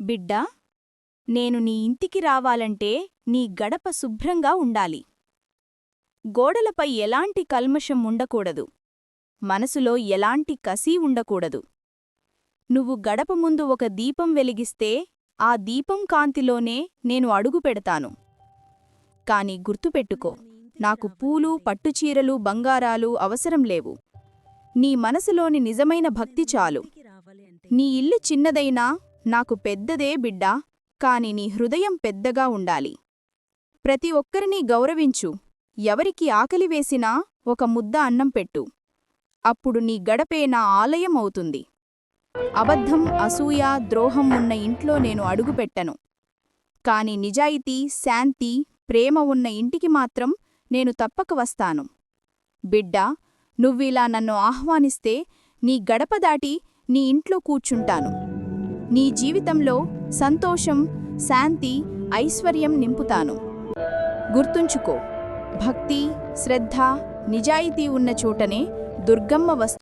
బిడ్డా నేను నీ ఇంటికి రావాలంటే నీ గడప శుభ్రంగా ఉండాలి. గోడలపై ఎలాంటి కల్మషం ఉండకూడదు. మనసులో ఎలాంటి కసీ ఉండకూడదు. నువ్వు గడప ముందు ఒక దీపం వెలిగిస్తే ఆ దీపం కాంతిలోనే నేను అడుగు పెడతాను. కాని గుర్తుపెట్టుకో నాకు పూలు పట్టుచీరలు బంగారాలు అవసరం లేవు. నీ మనసులోని నిజమైన భక్తి చాలు. నీ ఇల్లు చిన్నదైనా నాకు పెద్దదే బిడ్డా కాని నీ హృదయం పెద్దగా ఉండాలి. ప్రతి ఒక్కరినీ గౌరవించు. ఎవరికి ఆకలి వేసినా ఒక ముద్ద అన్నం పెట్టు. అప్పుడు నీ గడపే నా ఆలయం అవుతుంది. అబద్ధం అసూయ ద్రోహం ఉన్న ఇంట్లో నేను అడుగుపెట్టను కాని నిజాయితీ శాంతి ప్రేమ ఉన్న ఇంటికి మాత్రం నేను తప్పక వస్తాను. బిడ్డా నువ్విలా నన్ను ఆహ్వానిస్తే నీ గడప దాటి నీ ఇంట్లో కూర్చుంటాను. నీ జీవితంలో సంతోషం శాంతి ఐశ్వర్యం నింపుతాను. గుర్తుంచుకో భక్తి శ్రద్ధ నిజాయితీ ఉన్న చోటనే దుర్గమ్మ వస్తు